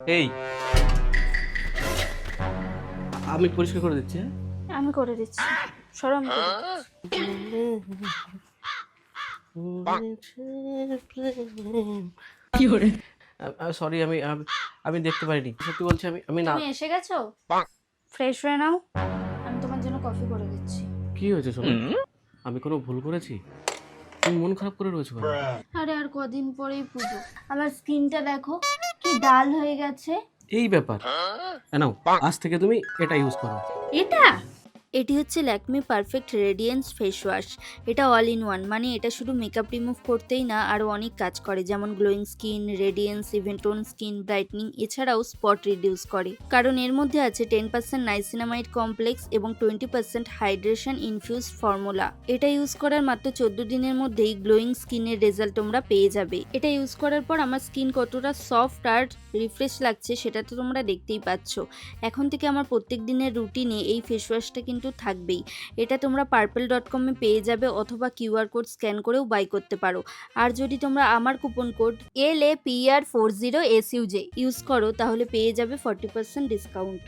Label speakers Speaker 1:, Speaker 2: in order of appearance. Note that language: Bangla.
Speaker 1: এই। আমি পরিষ্কার করে দিচ্ছি হ্যাঁ?
Speaker 2: আমি করে দিচ্ছি। সরম
Speaker 1: সরি আমি আমি- আমি দেখতে পারিনি। সত্যি বলছি আমি আমি না
Speaker 2: তুমি এসে গেছো? ফ্রেশ হয়ে নাও। আমি তোমার জন্য কফি করে দিচ্ছি।
Speaker 1: কি হয়েছে শোনো আমি কোনো ভুল করেছি? তুমি মন খারাপ করে রয়েছো কেন?
Speaker 2: আরে আর কদিন পরেই পুজো। আমার স্কিনটা দেখো। ডাল হয়ে গেছে?
Speaker 1: এই ব্যাপার। নাও আজ থেকে তুমি এটা ইউজ করো।
Speaker 2: এটা? এটি হচ্ছে Lakme perfect radiance face wash. এটা অল ইন ওয়ান মানে এটা শুধু মেকআপ রিমুভ করতেই না আরও অনেক কাজ করে, যেমন glowing skin radiance even tone skin brightening এছাড়াও স্পট রিডিউস করে। কারণ এর মধ্যে আছে টেন পার্সেন্ট নাইসিনামাইড কমপ্লেক্স এবং twenty percent hydration infuse formula এটা ইউজ করার মাত্র চোদ্দ দিনের মধ্যেই গ্লোয়িং স্কিনের রেজাল্ট তোমরা পেয়ে যাবে। এটা ইউজ করার পর আমার স্কিন কতটা সফট আর রিফ্রেশ লাগছে, সেটা তো তোমরা দেখতেই পাচ্ছ। এখন থেকে আমার প্রত্যেক দিনের রুটিনে এই ফেস ওয়াশটা কিন্তু থাকবেই। এটা তোমরা পার্পেল ডট কমে পেয়ে যাবে অথবা কিউআর কোড স্ক্যান করেও বাই করতে পারো। আর যদি তোমরা আমার coupon code L A P R four zero S ইউজে use করো, তাহলে পেয়ে যাবে ফর্টি পার্সেন্ট ডিসকাউন্ট